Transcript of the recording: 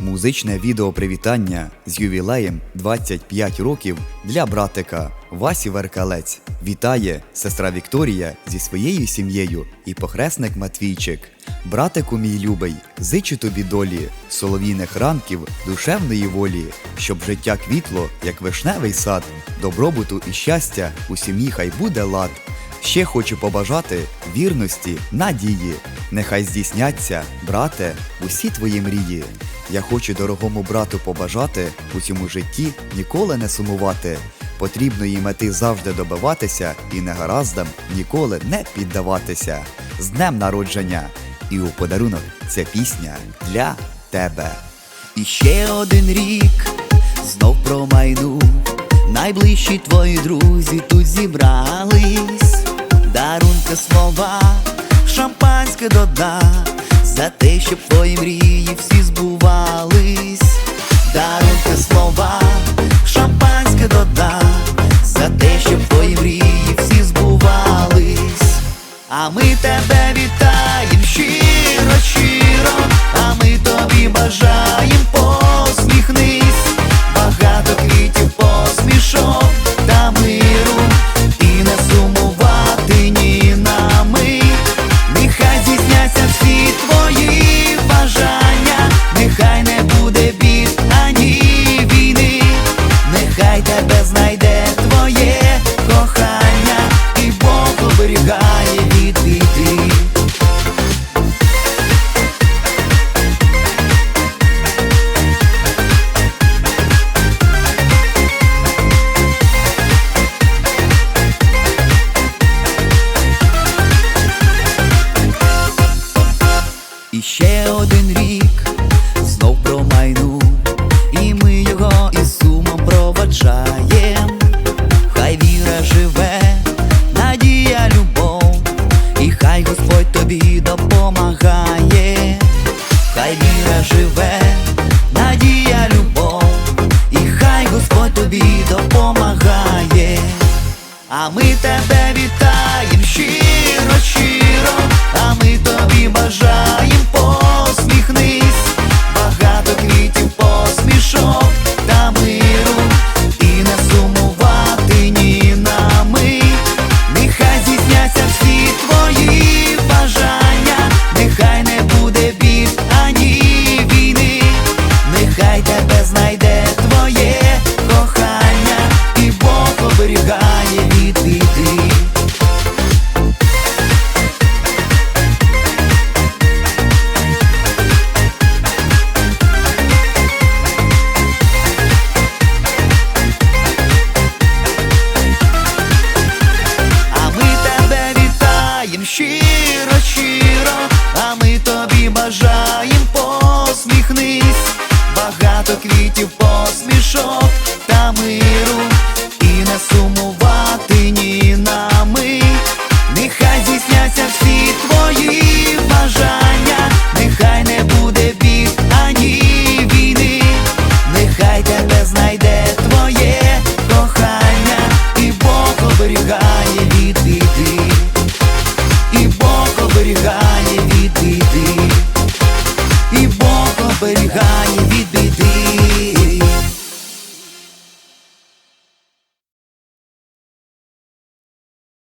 Музичне відео привітання з ювілеєм 25 років для братика Васі Веркалець. Вітає сестра Вікторія зі своєю сім'єю і похресник Матвійчик. Братику мій любий, зичу тобі долі, соловійних ранків, душевної волі, щоб життя квітло, як вишневий сад, добробуту і щастя у сім'ї хай буде лад. Ще хочу побажати вірності, надії. Нехай здійсняться, брате, усі твої мрії. Я хочу дорогому брату побажати у цьому житті ніколи не сумувати. Потрібної мети завжди добиватися і негараздам ніколи не піддаватися. З днем народження! І у подарунок ця пісня для тебе. І ще один рік знов промайнув. Найближчі твої друзі тут зібрались, дарунки слова, шампанське дода, за те, щоб твої мрії всі збувались, даруйте слова, шампанське дода, за те, щоб твої мрії всі збувались. А ми тебе І ще один рік. Знов промайнув, і ми його із сумом проводжаєм. Хай віра живе, надія, любов, і хай Господь тобі допомагає, хай віра живе, надія, любов, і хай Господь тобі допомагає. А ми тебе вітаєм щиро, щиро, а щиро, щиро, а ми тобі бажаєм посміхнись, багато квітів, посмішок та миру, і не сумувати ні на мить, нехай здійсняться всі твої. оберігає.